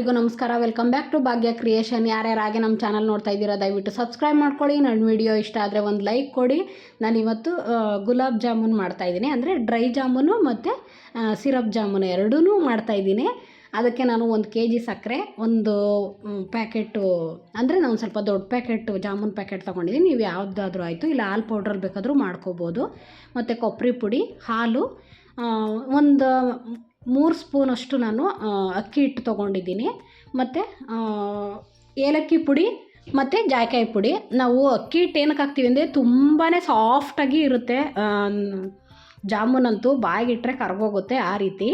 ಎಲ್ಲರಿಗೂ ನಮಸ್ಕಾರ. Welcome back to Bhagya creation ಯಾರ್ಯಾರಾಗೆ ನಮ್ಮ ಚಾನಲ್ ನೋಡ್ತಾ ಇದ್ದೀರಾ, ದಯವಿಟ್ಟು ಸಬ್ಸ್ಕ್ರೈಬ್ ಮಾಡ್ಕೊಳ್ಳಿ. ನನ್ನ ವಿಡಿಯೋ ಇಷ್ಟ ಆದರೆ ಒಂದು ಲೈಕ್ ಕೊಡಿ. ನಾನು ಇವತ್ತು ಗುಲಾಬ್ ಜಾಮೂನ್ ಮಾಡ್ತಾ ಇದ್ದೀನಿ. ಅಂದರೆ ಡ್ರೈ ಜಾಮೂನು ಮತ್ತು ಸಿರಪ್ ಜಾಮೂನು ಎರಡೂ ಮಾಡ್ತಾಯಿದ್ದೀನಿ ಅದಕ್ಕೆ ನಾನು ಒಂದು ಕೆ ಜಿ ಸಕ್ಕರೆ, ಒಂದು ಪ್ಯಾಕೆಟು ಅಂದರೆ ನಾನು ಸ್ವಲ್ಪ ದೊಡ್ಡ ಪ್ಯಾಕೆಟು ಜಾಮೂನ್ ಪ್ಯಾಕೆಟ್ ತೊಗೊಂಡಿದ್ದೀನಿ ನೀವು ಯಾವುದಾದ್ರೂ ಆಯಿತು, ಇಲ್ಲ ಹಾಲು ಪೌಡ್ರ್ ಬೇಕಾದರೂ ಮಾಡ್ಕೋಬೋದು. ಮತ್ತು ಕೊಬ್ಬರಿ ಪುಡಿ, ಹಾಲು ಒಂದು ಮೂರು ಸ್ಪೂನಷ್ಟು ನಾನು ಅಕ್ಕಿ ಹಿಟ್ಟು ತೊಗೊಂಡಿದ್ದೀನಿ. ಮತ್ತು ಏಲಕ್ಕಿ ಪುಡಿ ಮತ್ತು ಜಾಯ್ಕಾಯಿ ಪುಡಿ. ನಾವು ಅಕ್ಕಿ ಹಿಟ್ಟು ಏನಕ್ಕೆ ಹಾಕ್ತೀವಿ ಅಂದರೆ ತುಂಬಾ ಸಾಫ್ಟಾಗಿ ಇರುತ್ತೆ. ಜಾಮೂನಂತೂ ಬಾಯಿಗಿಟ್ರೆ ಕರ್ಗೋಗುತ್ತೆ ಆ ರೀತಿ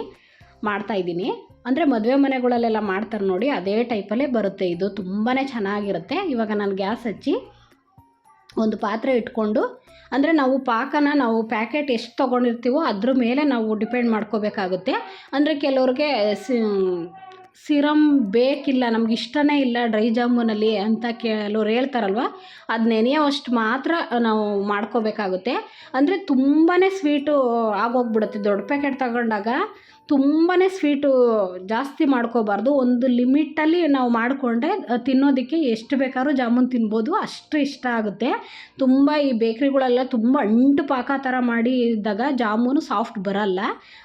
ಮಾಡ್ತಾಯಿದ್ದೀನಿ ಅಂದರೆ ಮದುವೆ ಮನೆಗಳಲ್ಲೆಲ್ಲ ಮಾಡ್ತಾರೆ ನೋಡಿ, ಅದೇ ಟೈಪಲ್ಲೇ ಬರುತ್ತೆ. ಇದು ತುಂಬಾ ಚೆನ್ನಾಗಿರುತ್ತೆ. ಇವಾಗ ನಾನು ಗ್ಯಾಸ್ ಹಚ್ಚಿ ಒಂದು ಪಾತ್ರೆ ಇಟ್ಕೊಂಡು, ಅಂದರೆ ನಾವು ಪಾಕನ ನಾವು ಪ್ಯಾಕೆಟ್ ಎಷ್ಟು ತೊಗೊಂಡಿರ್ತೀವೋ ಅದ್ರ ಮೇಲೆ ನಾವು ಡಿಪೆಂಡ್ ಮಾಡ್ಕೋಬೇಕಾಗುತ್ತೆ. ಅಂದರೆ ಕೆಲವ್ರಿಗೆ ಸಿ ಸಿರಮ್ ಬೇಕಿಲ್ಲ, ನಮ್ಗೆ ಇಷ್ಟನೇ ಇಲ್ಲ ಡ್ರೈ ಜಾಮೂನಲ್ಲಿ ಅಂತ ಕೆಲವ್ರು ಹೇಳ್ತಾರಲ್ವ ಅದು ನೆನೆಯೋವಷ್ಟು ಮಾತ್ರ ನಾವು ಮಾಡ್ಕೋಬೇಕಾಗುತ್ತೆ. ಅಂದರೆ ತುಂಬಾ ಸ್ವೀಟು ಆಗೋಗ್ಬಿಡುತ್ತೆ. ದೊಡ್ಡ ಪ್ಯಾಕೆಟ್ ತಗೊಂಡಾಗ ತುಂಬಾ ಸ್ವೀಟು ಜಾಸ್ತಿ ಮಾಡ್ಕೋಬಾರ್ದು. ಒಂದು ಲಿಮಿಟಲ್ಲಿ ನಾವು ಮಾಡಿಕೊಂಡ್ರೆ ತಿನ್ನೋದಕ್ಕೆ ಎಷ್ಟು ಬೇಕಾದ್ರೂ ಜಾಮೂನ್ ತಿನ್ಬೋದು. ಅಷ್ಟು ಇಷ್ಟ ಆಗುತ್ತೆ. ತುಂಬ ಈ ಬೇಕ್ರಿಗಳೆಲ್ಲ ತುಂಬ ಅಂಟು ಪಾಕ ಥರ ಮಾಡಿದಾಗ ಜಾಮೂನು ಸಾಫ್ಟ್ ಬರಲ್ಲ.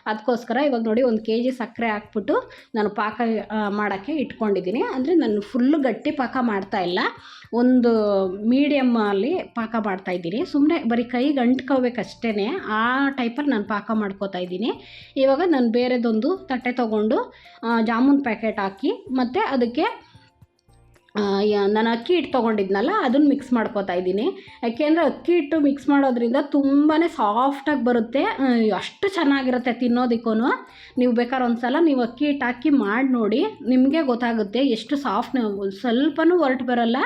ಅದಕ್ಕೋಸ್ಕರ ಇವಾಗ ನೋಡಿ ಒಂದು ಕೆ ಜಿ ಸಕ್ಕರೆ ಹಾಕ್ಬಿಟ್ಟು ನಾನು ಪಾಕ ಮಾಡೋಕ್ಕೆ ಇಟ್ಕೊಂಡಿದ್ದೀನಿ. ಅಂದರೆ ನಾನು ಫುಲ್ಲು ಗಟ್ಟಿ ಪಾಕ ಮಾಡ್ತಾ ಇಲ್ಲ. ಒಂದು ಮೀಡಿಯಮ್ಮಲ್ಲಿ ಪಾಕ ಮಾಡ್ತಾ ಇದ್ದೀನಿ. ಸುಮ್ಮನೆ ಬರೀ ಕೈಗೆ ಅಂಟ್ಕೋಬೇಕಷ್ಟೇ ಆ ಟೈಪಲ್ಲಿ ನಾನು ಪಾಕ ಮಾಡ್ಕೋತಾ ಇದ್ದೀನಿ. ಇವಾಗ ನಾನು ಬೇರೆದೊಂದು ತಟ್ಟೆ ತೊಗೊಂಡು ಜಾಮೂನ್ ಪ್ಯಾಕೆಟ್ ಹಾಕಿ ಮತ್ತು ಅದಕ್ಕೆ ನಾನು ಅಕ್ಕಿ ಹಿಟ್ಟು ತೊಗೊಂಡಿದ್ನಲ್ಲ, ಅದನ್ನು ಮಿಕ್ಸ್ ಮಾಡ್ಕೋತಾ ಇದ್ದೀನಿ. ಯಾಕೆಂದರೆ ಅಕ್ಕಿ ಹಿಟ್ಟು ಮಿಕ್ಸ್ ಮಾಡೋದ್ರಿಂದ ತುಂಬಾ ಸಾಫ್ಟಾಗಿ ಬರುತ್ತೆ. ಅಷ್ಟು ಚೆನ್ನಾಗಿರುತ್ತೆ ತಿನ್ನೋದಕ್ಕೂ ನೀವು ಬೇಕಾದ್ರೆ ಒಂದು ಸಲ ನೀವು ಅಕ್ಕಿ ಹಿಟ್ಟು ಹಾಕಿ ಮಾಡಿ ನೋಡಿ. ನಿಮಗೆ ಗೊತ್ತಾಗುತ್ತೆ ಎಷ್ಟು ಸಾಫ್ಟ್ ಸ್ವಲ್ಪನೂ ಹೊರಟು ಬರಲ್ಲ.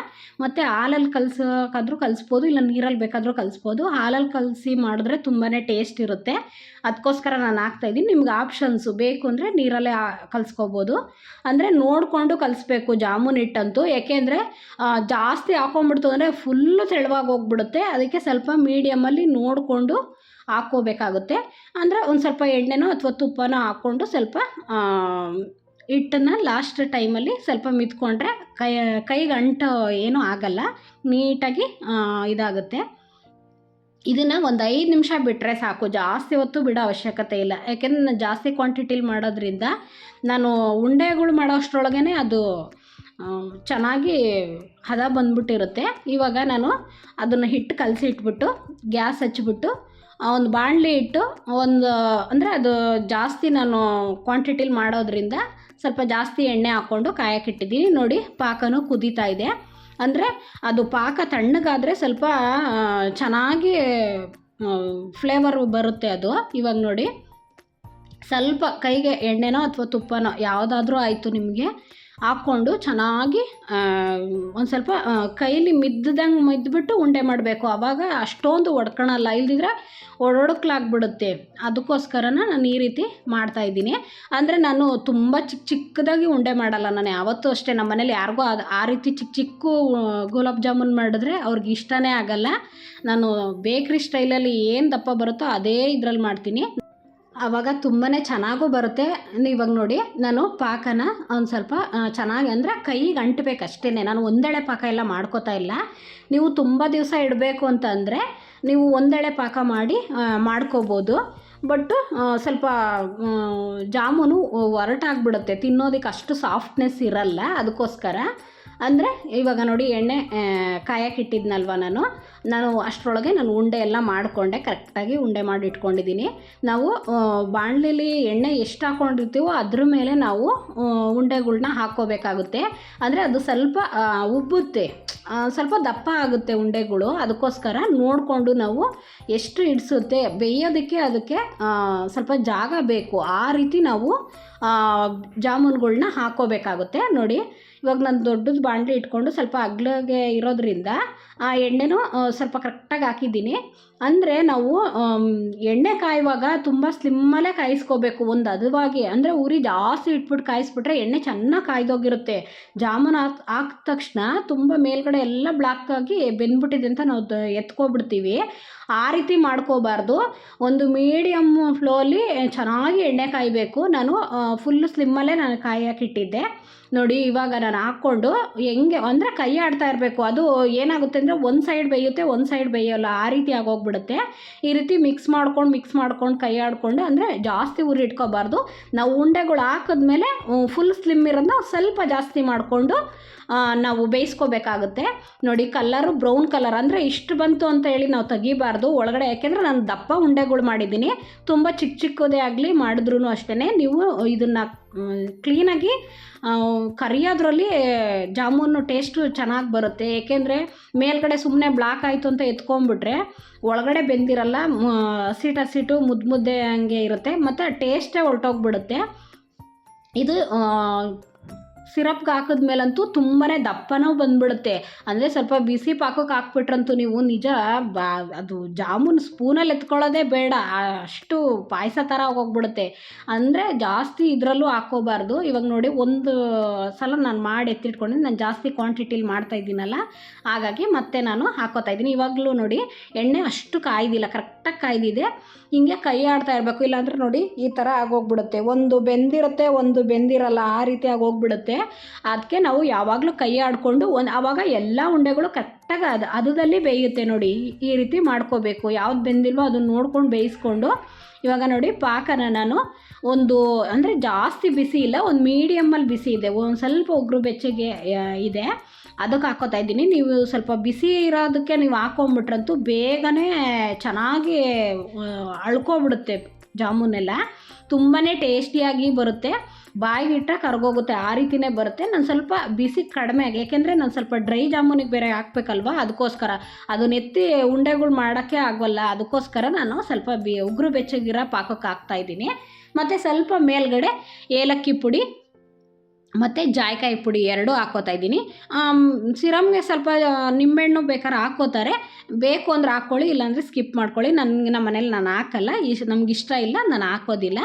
ಮತ್ತು ಹಾಲಲ್ಲಿ ಕಲ್ಸೋಕ್ಕಾದ್ರೂ ಕಲಿಸ್ಬೋದು, ಇಲ್ಲ ನೀರಲ್ಲಿ ಬೇಕಾದರೂ ಕಲಿಸ್ಬೋದು. ಹಾಲಲ್ಲಿ ಕಲಸಿ ಮಾಡಿದ್ರೆ ತುಂಬಾ ಟೇಸ್ಟ್ ಇರುತ್ತೆ. ಅದಕ್ಕೋಸ್ಕರ ನಾನು ಹಾಕ್ತಾಯಿದ್ದೀನಿ ನಿಮ್ಗೆ ಆಪ್ಷನ್ಸು ಬೇಕು ಅಂದರೆ ನೀರಲ್ಲೇ ಕಲಿಸ್ಕೋಬೋದು. ಅಂದರೆ ನೋಡಿಕೊಂಡು ಕಲಿಸ್ಬೇಕು ಜಾಮೂನ್ ಹಿಟ್ಟಂತೂ. ಏಕೆಂದರೆ ಜಾಸ್ತಿ ಹಾಕೊಂಡ್ಬಿಡ್ತು ಅಂದರೆ ಫುಲ್ಲು ತೆಳುವಾಗಿ ಹೋಗ್ಬಿಡುತ್ತೆ. ಅದಕ್ಕೆ ಸ್ವಲ್ಪ ಮೀಡಿಯಮಲ್ಲಿ ನೋಡಿಕೊಂಡು ಹಾಕೋಬೇಕಾಗುತ್ತೆ ಅಂದರೆ ಒಂದು ಸ್ವಲ್ಪ ಎಣ್ಣೆನೋ ಅಥವಾ ತುಪ್ಪನೋ ಹಾಕ್ಕೊಂಡು ಸ್ವಲ್ಪ ಹಿಟ್ಟನ್ನು ಲಾಸ್ಟ್ ಟೈಮಲ್ಲಿ ಸ್ವಲ್ಪ ಮಿತ್ಕೊಂಡ್ರೆ ಕೈ, ಕೈಗೆ ಅಂಟು ಏನೂ ಆಗಲ್ಲ. ನೀಟಾಗಿ ಇದಾಗುತ್ತೆ. ಇದನ್ನು ಒಂದು ಐದು ನಿಮಿಷ ಬಿಟ್ಟರೆ ಸಾಕು. ಜಾಸ್ತಿ ಹೊತ್ತು ಬಿಡೋ ಅವಶ್ಯಕತೆ ಇಲ್ಲ. ಯಾಕೆಂದ್ರೆ ಜಾಸ್ತಿ ಕ್ವಾಂಟಿಟಿಲಿ ಮಾಡೋದ್ರಿಂದ ನಾನು ಉಂಡೆಗಳು ಮಾಡೋ ಅಷ್ಟರೊಳಗೇ ಅದು ಚೆನ್ನಾಗಿ ಹದ ಬಂದ್ಬಿಟ್ಟಿರುತ್ತೆ. ಇವಾಗ ನಾನು ಅದನ್ನು ಹಿಟ್ಟು ಕಲಸಿ ಇಟ್ಬಿಟ್ಟು, ಗ್ಯಾಸ್ ಹಚ್ಚಿಬಿಟ್ಟು ಒಂದು ಬಾಣಲಿ ಇಟ್ಟು ಒಂದು, ಅಂದರೆ ಅದು ಜಾಸ್ತಿ ನಾನು ಕ್ವಾಂಟಿಟಿಲಿ ಮಾಡೋದ್ರಿಂದ ಸ್ವಲ್ಪ ಜಾಸ್ತಿ ಎಣ್ಣೆ ಹಾಕ್ಕೊಂಡು ಕಾಯಕ್ಕಿಟ್ಟಿದ್ದೀನಿ ನೋಡಿ, ಪಾಕನೂ ಕುದೀತಾ ಇದೆ. ಅಂದರೆ ಅದು ಪಾಕ ತಣ್ಣಗಾದರೆ ಸ್ವಲ್ಪ ಚೆನ್ನಾಗಿ ಫ್ಲೇವರ್ ಬರುತ್ತೆ ಅದು. ಇವಾಗ ನೋಡಿ, ಸ್ವಲ್ಪ ಕೈಗೆ ಎಣ್ಣೆನೋ ಅಥವಾ ತುಪ್ಪನೋ ಯಾವುದಾದ್ರೂ ಆಯಿತು ನಿಮಗೆ. ಹಾಕ್ಕೊಂಡು ಚೆನ್ನಾಗಿ ಒಂದು ಸ್ವಲ್ಪ ಕೈಲಿ ಮಿದ್ದಂಗೆ ಮಿದ್ಬಿಟ್ಟು ಉಂಡೆ ಮಾಡಬೇಕು. ಆವಾಗ ಅಷ್ಟೊಂದು ಒಡ್ಕೊಳಲ್ಲ ಇಲ್ದಿದ್ರೆ ಒಡೊಡಕ್ಲಾಗ್ಬಿಡುತ್ತೆ. ಅದಕ್ಕೋಸ್ಕರನ ನಾನು ಈ ರೀತಿ ಮಾಡ್ತಾಯಿದ್ದೀನಿ ಅಂದರೆ ನಾನು ತುಂಬ ಚಿಕ್ಕ ಚಿಕ್ಕದಾಗಿ ಉಂಡೆ ಮಾಡಲ್ಲ ನಾನು. ಯಾವತ್ತೂ ಅಷ್ಟೇ ನಮ್ಮ ಮನೇಲಿ ಯಾರಿಗೂ ಅದು, ಆ ರೀತಿ ಚಿಕ್ಕ ಚಿಕ್ಕ ಗುಲಾಬ್ ಜಾಮೂನ್ ಮಾಡಿದ್ರೆ ಅವ್ರಿಗೆ ಇಷ್ಟನೇ ಆಗಲ್ಲ. ನಾನು ಬೇಕ್ರಿ ಸ್ಟೈಲಲ್ಲಿ ಏನು ದಪ್ಪ ಬರುತ್ತೋ ಅದೇ ಇದ್ರಲ್ಲಿ ಮಾಡ್ತೀನಿ. ಆವಾಗ ತುಂಬಾ ಚೆನ್ನಾಗೂ ಬರುತ್ತೆ. ಇವಾಗ ನೋಡಿ, ನಾನು ಪಾಕನ ಒಂದು ಸ್ವಲ್ಪ ಚೆನ್ನಾಗಿ ಅಂದರೆ ಕೈಗೆ ಅಂಟಬೇಕು ಅಷ್ಟೇ ನಾನು ಒಂದೆಳೆ ಪಾಕ ಎಲ್ಲ ಮಾಡ್ಕೋತಾ ಇಲ್ಲ. ನೀವು ತುಂಬ ದಿವಸ ಇಡಬೇಕು ಅಂತಂದರೆ ನೀವು ಒಂದೆಳೆ ಪಾಕ ಮಾಡಿ ಮಾಡ್ಕೋಬೋದು. ಬಟ್ಟು ಸ್ವಲ್ಪ ಜಾಮೂನು ಒರಟಾಗ್ಬಿಡುತ್ತೆ. ತಿನ್ನೋದಕ್ಕೆ ಅಷ್ಟು ಸಾಫ್ಟ್ನೆಸ್ ಇರಲ್ಲ. ಅದಕ್ಕೋಸ್ಕರ ಅಂದರೆ ಇವಾಗ ನೋಡಿ ಎಣ್ಣೆ ಕಾಯಕ್ಕಿಟ್ಟಿದ್ನಲ್ವ ನಾನು. ನಾನು ಅಷ್ಟರೊಳಗೆ ನಾನು ಉಂಡೆ ಎಲ್ಲ ಮಾಡಿಕೊಂಡೆ ಕರೆಕ್ಟಾಗಿ ಉಂಡೆ ಮಾಡಿ ಇಟ್ಕೊಂಡಿದ್ದೀನಿ. ನಾವು ಬಾಣಲಿಲಿ ಎಣ್ಣೆ ಎಷ್ಟು ಹಾಕ್ಕೊಂಡಿರ್ತೀವೋ ಅದ್ರ ಮೇಲೆ ನಾವು ಉಂಡೆಗಳನ್ನ ಹಾಕ್ಕೋಬೇಕಾಗುತ್ತೆ. ಅಂದರೆ ಅದು ಸ್ವಲ್ಪ ಉಬ್ಬುತ್ತೆ. ಸ್ವಲ್ಪ ದಪ್ಪ ಆಗುತ್ತೆ ಉಂಡೆಗಳು. ಅದಕ್ಕೋಸ್ಕರ ನೋಡಿಕೊಂಡು ನಾವು ಎಷ್ಟು ಇಡಿಸುತ್ತೆ, ಬೇಯೋದಕ್ಕೆ ಅದಕ್ಕೆ ಸ್ವಲ್ಪ ಜಾಗ ಬೇಕು. ಆ ರೀತಿ ನಾವು ಜಾಮೂನ್ಗಳನ್ನ ಹಾಕ್ಕೋಬೇಕಾಗುತ್ತೆ. ನೋಡಿ ಇವಾಗ ನಾನು ದೊಡ್ಡದು ಬಾಂಡ್ಲಿ ಇಟ್ಕೊಂಡು ಸ್ವಲ್ಪ ಅಗ್ಲಗೆ ಇರೋದ್ರಿಂದ ಆ ಎಣ್ಣೆನೂ ಸ್ವಲ್ಪ ಕರೆಕ್ಟಾಗಿ ಹಾಕಿದ್ದೀನಿ. ಅಂದರೆ ನಾವು ಎಣ್ಣೆ ಕಾಯುವಾಗ ತುಂಬ ಸ್ಲಿಮ್ಮಲ್ಲೇ ಕಾಯಿಸ್ಕೋಬೇಕು. ಒಂದು ಅದುವಾಗಿ, ಅಂದರೆ ಉರಿ ಜಾಸ್ತಿ ಇಟ್ಬಿಟ್ಟು ಕಾಯಿಸ್ಬಿಟ್ರೆ ಎಣ್ಣೆ ಚೆನ್ನಾಗಿ ಕಾಯ್ದೋಗಿರುತ್ತೆ. ಜಾಮೂನ್ ಹಾಕ್ ಹಾಕಿದ ತಕ್ಷಣ ತುಂಬ ಮೇಲ್ಗಡೆ ಎಲ್ಲ ಬ್ಲಾಕ್ ಆಗಿ ಬೆಂದ್ಬಿಟ್ಟಿದೆ ಅಂತ ನಾವು ಎತ್ಕೊಬಿಡ್ತೀವಿ. ಆ ರೀತಿ ಮಾಡ್ಕೋಬಾರ್ದು. ಒಂದು ಮೀಡಿಯಮ್ ಫ್ಲೋಲಿ ಚೆನ್ನಾಗಿ ಎಣ್ಣೆ ಕಾಯಬೇಕು. ನಾನು ಫುಲ್ಲು ಸ್ಲಿಮ್ಮಲ್ಲೇ ನಾನು ಕಾಯಕ್ಕಿಟ್ಟಿದ್ದೆ ನೋಡಿ, ಇವಾಗ ನಾನು ಹಾಕ್ಕೊಂಡು ಹೆಂಗೆ ಅಂದರೆ ಕೈ ಆಡ್ತಾ ಇರಬೇಕು. ಅದು ಏನಾಗುತ್ತೆ ಅಂದರೆ ಒಂದು ಸೈಡ್ ಬೇಯುತ್ತೆ, ಒಂದು ಸೈಡ್ ಬೇಯೋಲ್ಲ. ಆ ರೀತಿ ಆಗೋಗ್ಬಿಡುತ್ತೆ. ಈ ರೀತಿ ಮಿಕ್ಸ್ ಮಾಡ್ಕೊಂಡು ಮಿಕ್ಸ್ ಮಾಡ್ಕೊಂಡು ಕೈ ಆಡಿಕೊಂಡು ಅಂದರೆ ಜಾಸ್ತಿ ಉರಿ ಇಟ್ಕೋಬಾರ್ದು. ನಾವು ಉಂಡೆಗಳು ಹಾಕಿದ್ಮೇಲೆ ಫುಲ್ ಸ್ಲಿಮ್ ಇರೋದನ್ನ ಸ್ವಲ್ಪ ಜಾಸ್ತಿ ಮಾಡಿಕೊಂಡು ನಾವು ಬೇಯಿಸ್ಕೋಬೇಕಾಗುತ್ತೆ. ನೋಡಿ ಕಲ್ಲರು ಬ್ರೌನ್ ಕಲರ್ ಅಂದರೆ ಇಷ್ಟು ಬಂತು ಅಂತ ಹೇಳಿ ನಾವು ತೆಗಿಬಾರ್ದು. ಒಳಗಡೆ ಯಾಕೆಂದರೆ ನಾನು ದಪ್ಪ ಉಂಡೆಗಳು ಮಾಡಿದ್ದೀನಿ. ತುಂಬ ಚಿಕ್ಕ ಚಿಕ್ಕದೇ ಆಗಲಿ ಮಾಡಿದ್ರೂ ಅಷ್ಟೇ ನೀವು ಇದನ್ನು ಕ್ಲೀನಾಗಿ ಕರಿಯೋದ್ರಲ್ಲಿ ಜಾಮೂನು ಟೇಸ್ಟು ಚೆನ್ನಾಗಿ ಬರುತ್ತೆ. ಏಕೆಂದರೆ ಮೇಲ್ಗಡೆ ಸುಮ್ಮನೆ ಬ್ಲಾಕ್ ಆಯಿತು ಅಂತ ಎತ್ಕೊಂಡ್ಬಿಟ್ರೆ ಒಳಗಡೆ ಬೆಂದಿರಲ್ಲ ಹಸಿಟ್ಟು ಹಸಿಟ್ಟು ಮುದ್ದು ಮುದ್ದೆ ಹಂಗೆ ಇರುತ್ತೆ. ಮತ್ತು ಟೇಸ್ಟೇ ಹೊರಟೋಗ್ಬಿಡುತ್ತೆ. ಇದು ಸಿರಪ್ಗೆ ಹಾಕಿದ್ಮೇಲಂತೂ ತುಂಬಾ ದಪ್ಪನೂ ಬಂದ್ಬಿಡುತ್ತೆ. ಅಂದರೆ ಸ್ವಲ್ಪ ಬಿಸಿ ಪಾಕಕ್ಕೆ ಹಾಕ್ಬಿಟ್ರಂತೂ ನೀವು ನಿಜ ಬಾ, ಅದು ಜಾಮೂನ್ ಸ್ಪೂನಲ್ಲಿ ಎತ್ಕೊಳ್ಳೋದೇ ಬೇಡ. ಅಷ್ಟು ಪಾಯಸ ಥರ ಹೋಗ್ಬಿಡುತ್ತೆ ಅಂದರೆ ಜಾಸ್ತಿ ಇದರಲ್ಲೂ ಹಾಕೋಬಾರ್ದು. ಇವಾಗ ನೋಡಿ ಒಂದು ಸಲ ನಾನು ಮಾಡಿ ಎತ್ತಿಟ್ಕೊಂಡು ನಾನು ಜಾಸ್ತಿ ಕ್ವಾಂಟಿಟಿಲಿ ಮಾಡ್ತಾ ಇದ್ದೀನಲ್ಲ. ಹಾಗಾಗಿ ಮತ್ತೆ ನಾನು ಹಾಕೋತಾ ಇದ್ದೀನಿ. ಇವಾಗಲೂ ನೋಡಿ ಎಣ್ಣೆ ಅಷ್ಟು ಕಾಯ್ದಿಲ್ಲ. ಕರೆಕ್ಟಾಗಿ ಕಾಯ್ದಿದೆ. ಹಿಂಗೆ ಕೈ ಆಡ್ತಾ ಇರಬೇಕು. ಇಲ್ಲಾಂದರೆ ನೋಡಿ ಈ ಥರ ಆಗೋಗ್ಬಿಡುತ್ತೆ. ಒಂದು ಬೆಂದಿರುತ್ತೆ, ಒಂದು ಬೆಂದಿರಲ್ಲ, ಆ ರೀತಿ ಆಗೋಗ್ಬಿಡುತ್ತೆ. ಅದಕ್ಕೆ ನಾವು ಯಾವಾಗಲೂ ಕೈ ಆಡಿಕೊಂಡು ಒಂದು ಆವಾಗ ಎಲ್ಲ ಉಂಡೆಗಳು ಕರೆಕ್ಟಾಗಿ ಅದು, ಅದದಲ್ಲಿ ಬೇಯುತ್ತೆ ನೋಡಿ. ಈ ರೀತಿ ಮಾಡ್ಕೋಬೇಕು. ಯಾವ್ದು ಬೆಂದಿಲ್ವೋ ಅದನ್ನು ನೋಡ್ಕೊಂಡು ಬೇಯಿಸ್ಕೊಂಡು. ಇವಾಗ ನೋಡಿ ಪಾಕನ ನಾನು ಒಂದು, ಅಂದರೆ ಜಾಸ್ತಿ ಬಿಸಿ ಇಲ್ಲ, ಒಂದು ಮೀಡಿಯಮ್ಮಲ್ಲಿ ಬಿಸಿ ಇದೆ. ಒಂದು ಸ್ವಲ್ಪ ಉಗುರು ಬೆಚ್ಚಗೆ ಇದೆ. ಅದಕ್ಕೆ ಹಾಕೋತಾ ಇದ್ದೀನಿ. ನೀವು ಸ್ವಲ್ಪ ಬಿಸಿ ಇರೋದಕ್ಕೆ ನೀವು ಹಾಕೊಂಬಿಟ್ರಂತೂ ಬೇಗನೆ ಚೆನ್ನಾಗಿ ಅಳ್ಕೊಬಿಡುತ್ತೆ ಜಾಮೂನೆಲ್ಲ. ತುಂಬಾ ಟೇಸ್ಟಿಯಾಗಿ ಬರುತ್ತೆ. ಬಾಯಿಗೆ ಇಟ್ಟರೆ ಕರ್ಗೋಗುತ್ತೆ, ಆ ರೀತಿಯೇ ಬರುತ್ತೆ. ನಾನು ಸ್ವಲ್ಪ ಬಿಸಿ ಕಡಿಮೆ ಆಗಿ, ಯಾಕೆಂದರೆ ನಾನು ಸ್ವಲ್ಪ ಡ್ರೈ ಜಾಮೂನಿಗೆ ಬೇರೆ ಹಾಕ್ಬೇಕಲ್ವ? ಅದಕ್ಕೋಸ್ಕರ. ಅದು ನೆತ್ತಿ ಉಂಡೆಗಳು ಮಾಡೋಕ್ಕೆ ಆಗೋಲ್ಲ. ಅದಕ್ಕೋಸ್ಕರ ನಾನು ಸ್ವಲ್ಪ ಬಿ, ಉಗುರು ಬೆಚ್ಚಗಿರೋ ಪಾಕಕ್ಕೆ ಹಾಕ್ತಾಯಿದ್ದೀನಿ ಮತ್ತು ಸ್ವಲ್ಪ ಮೇಲ್ಗಡೆ ಏಲಕ್ಕಿ ಪುಡಿ. ಮತ್ತು ಜಾಯ್ಕಾಯಿ ಪುಡಿ ಎರಡೂ ಹಾಕ್ಕೋತಾ ಇದ್ದೀನಿ. ಸಿರಮ್ಗೆ ಸ್ವಲ್ಪ ನಿಂಬೆಹಣ್ಣು ಬೇಕಾದ್ರೆ ಹಾಕ್ಕೋತಾರೆ. ಬೇಕು ಅಂದರೆ ಹಾಕ್ಕೊಳ್ಳಿ, ಇಲ್ಲಾಂದರೆ ಸ್ಕಿಪ್ ಮಾಡ್ಕೊಳ್ಳಿ. ನನಗೆ ನಮ್ಮ ಮನೇಲಿ ನಾನು ಹಾಕಲ್ಲ. ಇಶ್ ನಮ್ಗೆ ಇಷ್ಟ ಇಲ್ಲ, ನಾನು ಹಾಕೋದಿಲ್ಲ.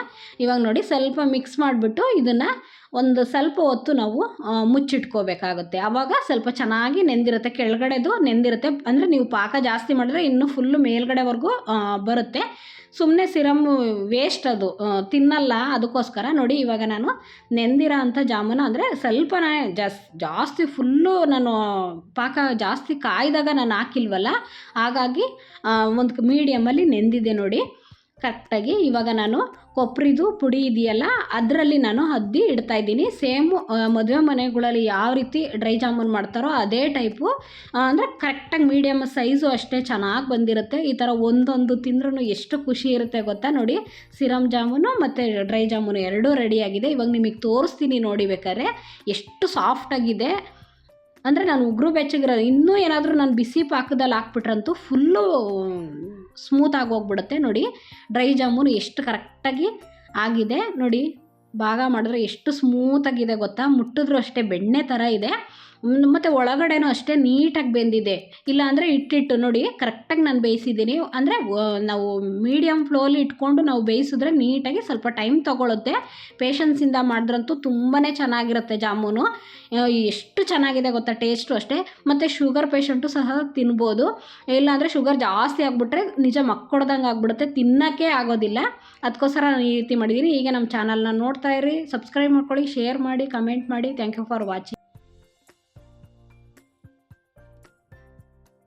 ಇವಾಗ ನೋಡಿ ಸ್ವಲ್ಪ ಮಿಕ್ಸ್ ಮಾಡಿಬಿಟ್ಟು ಇದನ್ನು ಒಂದು ಸ್ವಲ್ಪ ಹೊತ್ತು ನಾವು ಮುಚ್ಚಿಟ್ಕೋಬೇಕಾಗುತ್ತೆ. ಆವಾಗ ಸ್ವಲ್ಪ ಚೆನ್ನಾಗಿ ನೆಂದಿರುತ್ತೆ, ಕೆಳಗಡೆದು ನೆಂದಿರುತ್ತೆ. ಅಂದರೆ ನೀವು ಪಾಕ ಜಾಸ್ತಿ ಮಾಡಿದ್ರೆ ಇನ್ನೂ ಫುಲ್ಲು ಮೇಲ್ಗಡೆವರೆಗೂ ಬರುತ್ತೆ. ಸುಮ್ಮನೆ ಸಿರಮ್ ವೇಸ್ಟ್ ಅದು ತಿನ್ನಲ್ಲ. ಅದಕ್ಕೋಸ್ಕರ ನೋಡಿ, ಇವಾಗ ನಾನು ನೆಂದಿರೋ ಅಂಥ ಜಾಮೂನು ಅಂದರೆ ಸ್ವಲ್ಪನೇ ಜಾಸ್, ಜಾಸ್ತಿ ಫುಲ್ಲು ನಾನು ಪಾಕ ಜಾಸ್ತಿ ಕಾಯ್ದಾಗ ನಾನು ಹಾಕಿಲ್ವಲ್ಲ? ಹಾಗಾಗಿ ಒಂದು ಮೀಡಿಯಮಲ್ಲಿ ನೆಂದಿದೆ ನೋಡಿ. ಕರೆಕ್ಟಾಗಿ ಇವಾಗ ನಾನು ಕೊಬ್ಬರಿದು ಪುಡಿ ಇದೆಯಲ್ಲ, ಅದರಲ್ಲಿ ನಾನು ಅದ್ದಿ ಇದ್ದೀನಿ. ಸೇಮು ಮದುವೆ ಮನೆಗಳಲ್ಲಿ ಯಾವ ರೀತಿ ಡ್ರೈ ಜಾಮೂನ್ ಮಾಡ್ತಾರೋ ಅದೇ ಟೈಪು. ಅಂದರೆ ಕರೆಕ್ಟಾಗಿ ಮೀಡಿಯಮ್ ಸೈಜು ಅಷ್ಟೇ ಚೆನ್ನಾಗಿ ಬಂದಿರುತ್ತೆ. ಈ ಥರ ಒಂದೊಂದು ತಿಂದ್ರೂ ಎಷ್ಟು ಖುಷಿ ಇರುತ್ತೆ ಗೊತ್ತಾ ನೋಡಿ. ಸಿರಮ್ ಜಾಮೂನು ಮತ್ತು ಡ್ರೈ ಜಾಮೂನು ಎರಡೂ ರೆಡಿಯಾಗಿದೆ ಇವಾಗ ನಿಮಗೆ ತೋರಿಸ್ತೀನಿ ನೋಡಿ ಬೇಕಾದ್ರೆ. ಎಷ್ಟು ಸಾಫ್ಟಾಗಿದೆ ಅಂದರೆ ನಾನು ಉಗ್ರು ಬೆಚ್ಚಗಿರೋದು. ಇನ್ನೂ ಏನಾದರೂ ನಾನು ಬಿಸಿ ಪಾಕದಲ್ಲಿ ಹಾಕ್ಬಿಟ್ರಂತೂ ಫುಲ್ಲು ಸ್ಮೂತಾಗಿ ಹೋಗ್ಬಿಡುತ್ತೆ. ನೋಡಿ ಡ್ರೈ ಜಾಮೂನು ಎಷ್ಟು ಕರೆಕ್ಟಾಗಿ ಆಗಿದೆ. ನೋಡಿ, ಭಾಗ ಮಾಡಿದ್ರೆ ಎಷ್ಟು ಸ್ಮೂತಾಗಿದೆ ಗೊತ್ತಾ? ಮುಟ್ಟಿದ್ರು ಅಷ್ಟೇ ಬೆಣ್ಣೆ ಥರ ಇದೆ. ಮತ್ತು ಒಳಗಡೆನೂ ಅಷ್ಟೇ ನೀಟಾಗಿ ಬೆಂದಿದೆ. ಇಲ್ಲ ಅಂದರೆ ಇಟ್ಟಿಟ್ಟು ನೋಡಿ, ಕರೆಕ್ಟಾಗಿ ನಾನು ಬೇಯಿಸಿದ್ದೀನಿ. ಅಂದರೆ ನಾವು ಮೀಡಿಯಮ್ ಫ್ಲೋಲಿ ಇಟ್ಕೊಂಡು ನಾವು ಬೇಯಿಸಿದ್ರೆ ನೀಟಾಗಿ ಸ್ವಲ್ಪ ಟೈಮ್ ತೊಗೊಳುತ್ತೆ. ಪೇಷನ್ಸಿಂದ ಮಾಡಿದ್ರಂತೂ ತುಂಬಾ ಚೆನ್ನಾಗಿರುತ್ತೆ ಜಾಮೂನು. ಎಷ್ಟು ಚೆನ್ನಾಗಿದೆ ಗೊತ್ತಾ, ಟೇಸ್ಟು ಅಷ್ಟೇ. ಮತ್ತು ಶುಗರ್ ಪೇಷಂಟು ಸಹ ತಿನ್ಬೋದು. ಇಲ್ಲಾಂದರೆ ಶುಗರ್ ಜಾಸ್ತಿ ಆಗಿಬಿಟ್ರೆ ನಿಜ ಮಕ್ಕೊಡ್ದಂಗೆ ಆಗಿಬಿಡುತ್ತೆ. ತಿನ್ನೋಕ್ಕೆ ಆಗೋದಿಲ್ಲ. ಅದಕ್ಕೋಸ್ಕರ ನಾನು ಈ ರೀತಿ ಮಾಡಿದ್ದೀನಿ. ಈಗ ನಮ್ಮ ಚಾನಲ್ನ ನೋಡ್ತಾ ಇರಿ. ಸಬ್ಸ್ಕ್ರೈಬ್ ಮಾಡ್ಕೊಳ್ಳಿ, ಶೇರ್ ಮಾಡಿ, ಕಮೆಂಟ್ ಮಾಡಿ. Thank you for watching.